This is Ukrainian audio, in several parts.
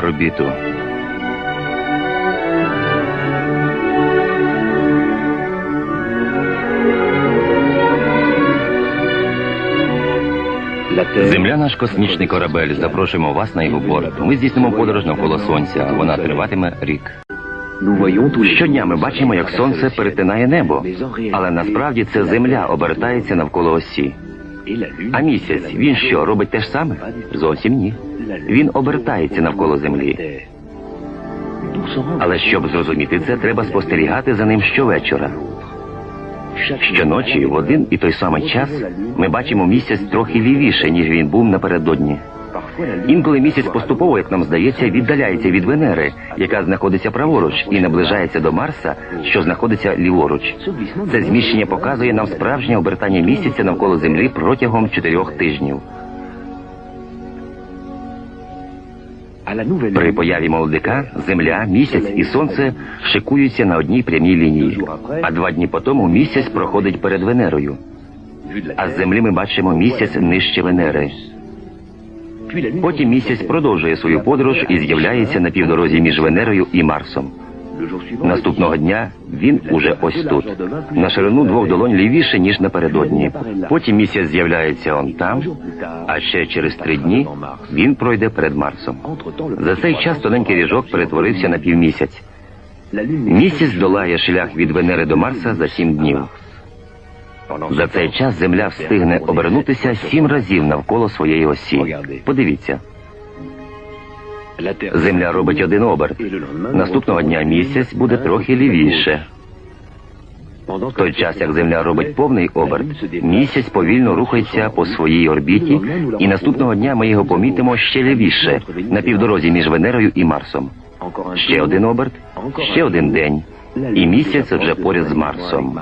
на орбіту. Земля наш космічний корабель. Запрошуємо вас на його борт. Ми здійснимо подорож навколо сонця. Вона триватиме рік. Щодня ми бачимо, як сонце перетинає небо, але насправді це земля обертається навколо осі. А місяць він що робить те ж саме? Зовсім ні. Він обертається навколо землі. Але щоб зрозуміти це, треба спостерігати за ним щовечора. Щоночі в один і той самий час ми бачимо місяць трохи лівіше, ніж він був напередодні. Інколи місяць поступово, як нам здається, віддаляється від Венери, яка знаходиться праворуч, і наближається до Марса, що знаходиться ліворуч. Це зміщення показує нам справжнє обертання місяця навколо Землі протягом чотирьох тижнів. При появі молодика Земля, місяць і сонце шикуються на одній прямій лінії. А два дні по тому місяць проходить перед Венерою. А з землі ми бачимо місяць нижче Венери. Потім місяць продовжує свою подорож і з'являється на півдорозі між Венерою і Марсом. Наступного дня він уже ось тут, на ширину двох долонь лівіше, ніж напередодні. Потім місяць з'являється он там, а ще через три дні він пройде перед Марсом. За цей час тоненький ріжок перетворився на півмісяць. Місяць долає шлях від Венери до Марса за сім днів. За цей час Земля встигне обернутися сім разів навколо своєї осі. Подивіться, Земля робить один оберт. Наступного дня місяць буде трохи лівіше. В той час, як Земля робить повний оберт, місяць повільно рухається по своїй орбіті, і наступного дня ми його помітимо ще лівіше, на півдорозі між Венерою і Марсом. Ще один оберт, ще один день, і місяць вже поряд з Марсом.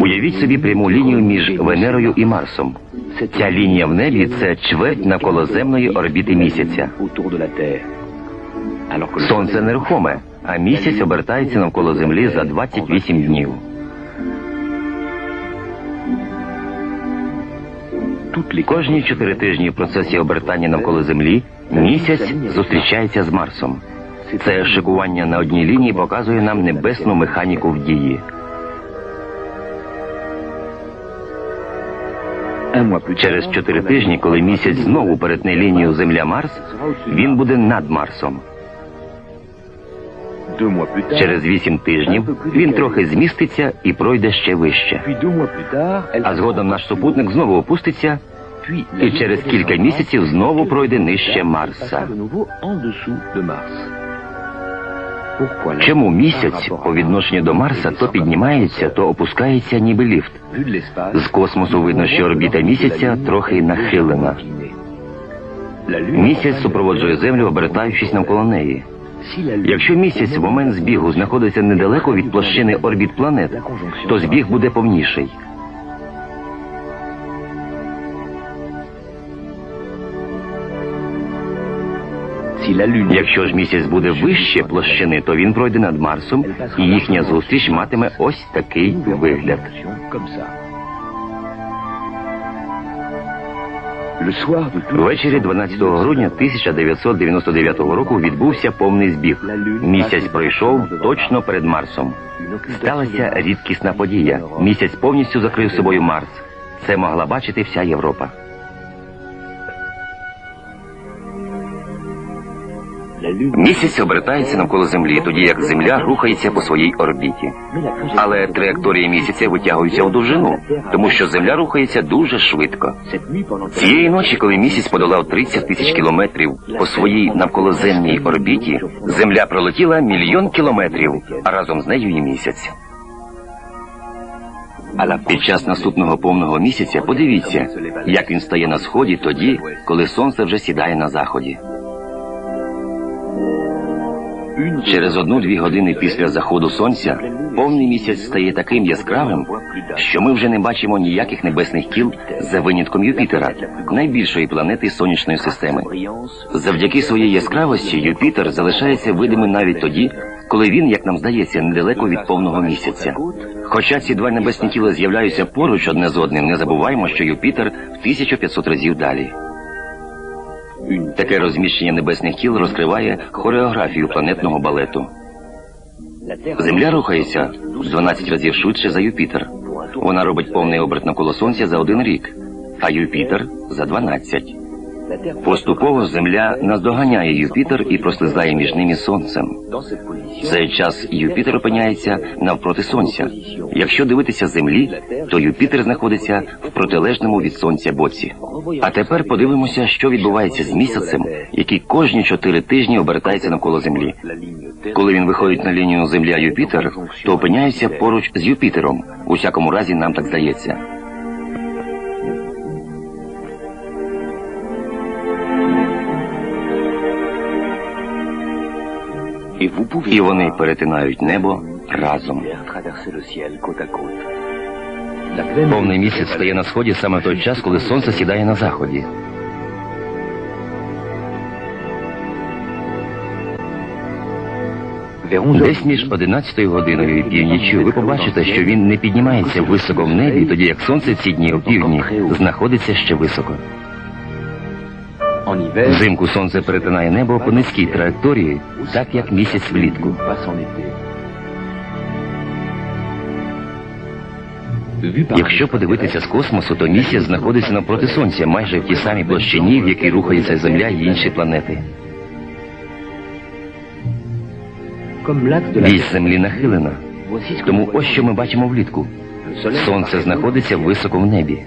Уявіть собі пряму лінію між Венерою і Марсом. Ця лінія в небі це чверть навколоземної орбіти місяця. Сонце нерухоме, а місяць обертається навколо Землі за 28 днів. Кожні чотири тижні в процесі обертання навколо Землі місяць зустрічається з Марсом. Це шикування на одній лінії показує нам небесну механіку в дії. Через чотири тижні, коли місяць знову перетне лінію Земля-Марс, він буде над Марсом. Через вісім тижнів він трохи зміститься і пройде ще вище. А згодом наш супутник знову опуститься і через кілька місяців знову пройде нижче Марса. Чому місяць по відношенню до Марса то піднімається, то опускається, ніби ліфт? З космосу видно, що орбіта місяця трохи нахилена. Місяць супроводжує Землю, обертаючись навколо неї. Якщо місяць в момент збігу знаходиться недалеко від площини орбіт планет, то збіг буде повніший. Якщо ж місяць буде вище площини, то він пройде над Марсом, і їхня зустріч матиме ось такий вигляд. Ввечері 12 грудня 1999 року відбувся повний збіг. Місяць пройшов точно перед Марсом. Сталася рідкісна подія. Місяць повністю закрив собою Марс. Це могла бачити вся Європа. Місяць обертається навколо Землі, тоді як Земля рухається по своїй орбіті. Але траєкторія місяця витягується в довжину, тому що Земля рухається дуже швидко. Цієї ночі, коли місяць подолав 30 тисяч кілометрів по своїй навколоземній орбіті, Земля пролетіла мільйон кілометрів, а разом з нею і місяць. Під час наступного повного місяця подивіться, як він стає на сході тоді, коли сонце вже сідає на заході. Через одну-дві години після заходу сонця повний місяць стає таким яскравим, що ми вже не бачимо ніяких небесних тіл за винятком Юпітера, найбільшої планети сонячної системи. Завдяки своїй яскравості Юпітер залишається видимим навіть тоді, коли він, як нам здається, недалеко від повного місяця. Хоча ці два небесні тіла з'являються поруч одне з одним, не забуваємо, що Юпітер в 1500 разів далі. Таке розміщення небесних тіл розкриває хореографію планетного балету. Земля рухається в 12 разів швидше за Юпітер. Вона робить повний оберт навколо Сонця за один рік, а Юпітер за 12. Поступово Земля наздоганяє Юпітер і прослизає між ними Сонцем. В цей час Юпітер опиняється навпроти Сонця. Якщо дивитися Землі, то Юпітер знаходиться в протилежному від Сонця боці. А тепер подивимося, що відбувається з місяцем, який кожні чотири тижні обертається навколо Землі. Коли він виходить на лінію Земля Юпітер, то опиняється поруч з Юпітером. У всякому разі, нам так здається. І вони перетинають небо разом. Повний місяць стає на сході саме в той час, коли сонце сідає на заході. Десь між 11 годиною і північю ви побачите, що він не піднімається високо в небі, тоді як сонце ці дні опівдні знаходиться ще високо. Взимку сонце перетинає небо по низькій траєкторії, так як місяць влітку. Якщо подивитися з космосу, то місяць знаходиться навпроти сонця, майже в тій самій площині, в якій рухається Земля і інші планети. Вісь землі нахилена. Тому ось що ми бачимо влітку. Сонце знаходиться високо в небі.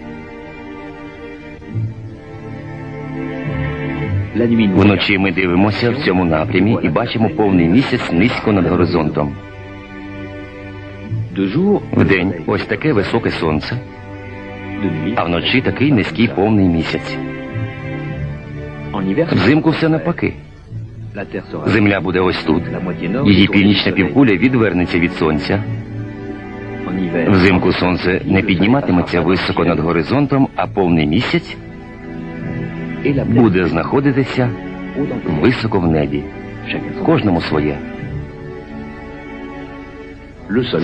Вночі ми дивимося в цьому напрямі і бачимо повний місяць низько над горизонтом. Вдень ось таке високе сонце, а вночі такий низький повний місяць. Взимку все навпаки. Земля буде ось тут. Її північна півкуля відвернеться від сонця. Взимку сонце не підніматиметься високо над горизонтом, а повний місяць буде знаходитися високо в небі. Кожному своє.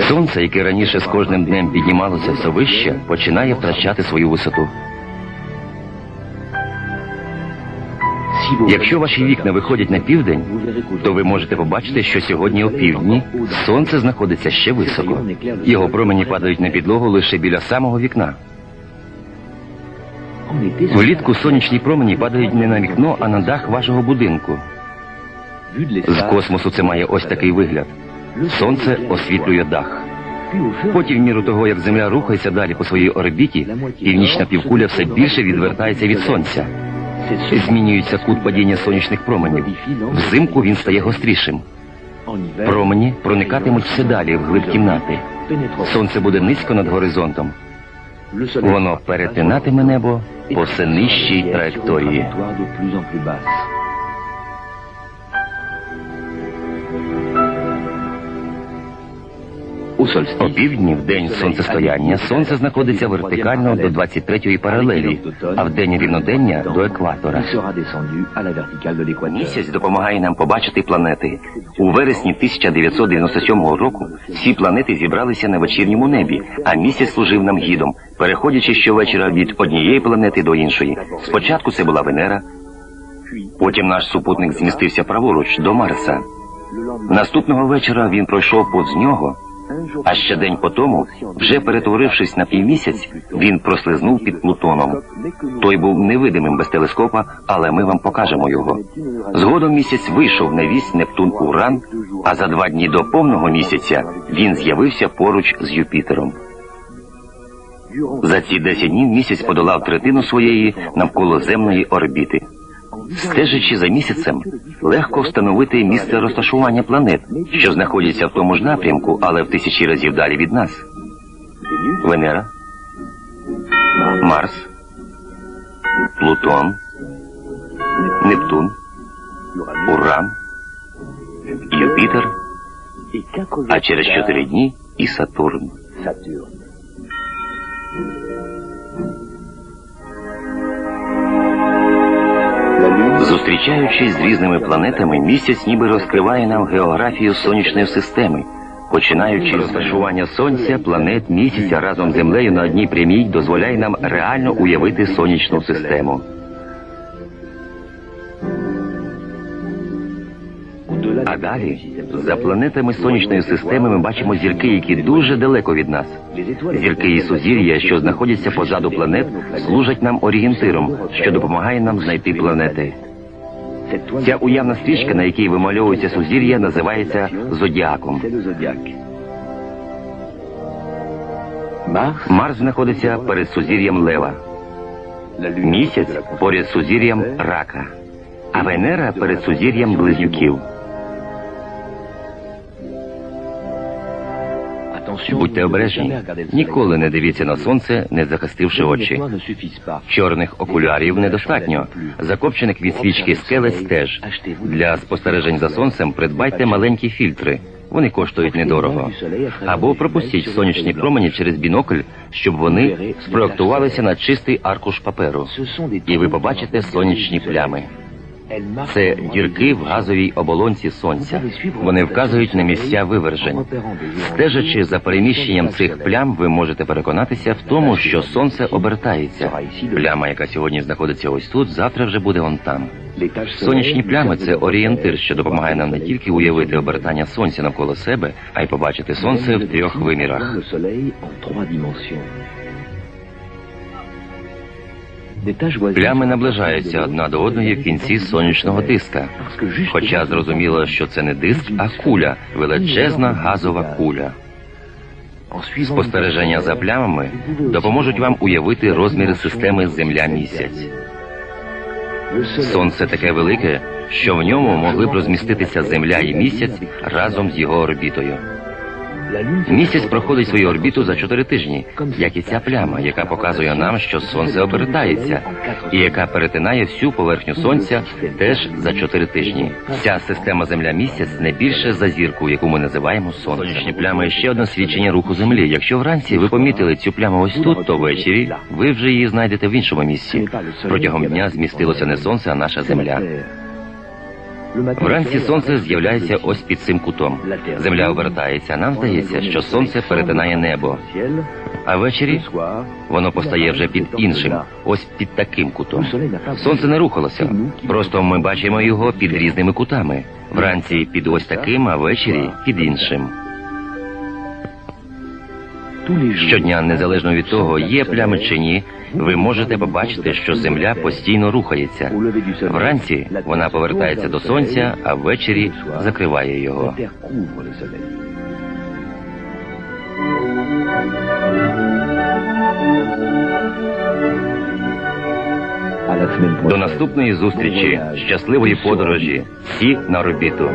Сонце, яке раніше з кожним днем піднімалося все вище, починає втрачати свою висоту. Якщо ваші вікна виходять на південь, то ви можете побачити, що сьогодні о півдні сонце знаходиться ще високо. Його промені падають на підлогу лише біля самого вікна. Влітку сонячні промені падають не на вікно, а на дах вашого будинку. З космосу це має ось такий вигляд. Сонце освітлює дах. Потім, в міру того, як Земля рухається далі по своїй орбіті, північна півкуля все більше відвертається від сонця. Змінюється кут падіння сонячних променів. Взимку він стає гострішим. Промені проникатимуть все далі в глиб кімнати. Сонце буде низько над горизонтом. Воно перетинатиме небо по все нижчій траєкторії. О півдні, в день сонцестояння, сонце знаходиться вертикально до 23-ї паралелі, а в день рівнодення до екватора. Місяць допомагає нам побачити планети. У вересні 1997 року всі планети зібралися на вечірньому небі, а місяць служив нам гідом, переходячи щовечора від однієї планети до іншої. Спочатку це була Венера, потім наш супутник змістився праворуч до Марса. Наступного вечора він пройшов повз нього. А ще день по тому, вже перетворившись на півмісяць, він прослизнув під Плутоном. Той був невидимим без телескопа, але ми вам покажемо його. Згодом місяць вийшов на вісь Нептун Уран, а за два дні до повного місяця він з'явився поруч з Юпітером. За ці 10 днів місяць подолав третину своєї навколоземної орбіти. Стежачи за місяцем, легко встановити місце розташування планет, що знаходяться в тому ж напрямку, але в тисячі разів далі від нас. Венера, Марс, Плутон, Нептун, Уран, Юпітер, а через чотири дні і Сатурн. Зустрічаючись з різними планетами, місяць ніби розкриває нам географію сонячної системи. Починаючи з розташування сонця, планет місяця разом з землею на одній прямій дозволяє нам реально уявити сонячну систему. Далі, за планетами сонячної системи, ми бачимо зірки, які дуже далеко від нас. Зірки і сузір'я, що знаходяться позаду планет, служать нам орієнтиром, що допомагає нам знайти планети. Ця уявна стрічка, на якій вимальовується сузір'я, називається зодіаком. Марс знаходиться перед сузір'ям Лева, місяць поряд сузір'ям Рака, а Венера перед сузір'ям Близнюків. Будьте обережні. Ніколи не дивіться на сонце, не захистивши очі. Чорних окулярів недостатньо. Закопчених від свічки скелець теж. Для спостережень за сонцем придбайте маленькі фільтри. Вони коштують недорого. Або пропустіть сонячні промені через бінокль, щоб вони спроектувалися на чистий аркуш паперу. І ви побачите сонячні плями. Це дірки в газовій оболонці сонця. Вони вказують на місця вивержень. Стежачи за переміщенням цих плям, ви можете переконатися в тому, що сонце обертається. Пляма, яка сьогодні знаходиться ось тут, завтра вже буде он там. Сонячні плями це орієнтир, що допомагає нам не тільки уявити обертання сонця навколо себе, а й побачити сонце в трьох вимірах. Плями наближаються одна до одної в кінці сонячного диска. Хоча зрозуміло, що це не диск, а куля, величезна газова куля. Спостереження за плямами допоможуть вам уявити розміри системи Земля-місяць. Сонце таке велике, що в ньому могли б розміститися Земля і місяць разом з його орбітою. Місяць проходить свою орбіту за чотири тижні, як і ця пляма, яка показує нам, що сонце обертається, і яка перетинає всю поверхню сонця теж за чотири тижні. Ця система Земля-місяць не більше за зірку, яку ми називаємо сонце. Сонячні плями ще одне свідчення руху землі. Якщо вранці ви помітили цю пляму ось тут, то ввечері ви вже її знайдете в іншому місці. Протягом дня змістилося не сонце, а наша земля. Вранці сонце з'являється ось під цим кутом. Земля обертається. Нам здається, що сонце перетинає небо. А ввечері воно постає вже під іншим, ось під таким кутом. Сонце не рухалося. Просто ми бачимо його під різними кутами. Вранці під ось таким, а ввечері під іншим. Щодня, незалежно від того, є плями чи ні, ви можете побачити, що земля постійно рухається. Вранці вона повертається до сонця, а ввечері закриває його. До наступної зустрічі, щасливої подорожі, всі на орбіту.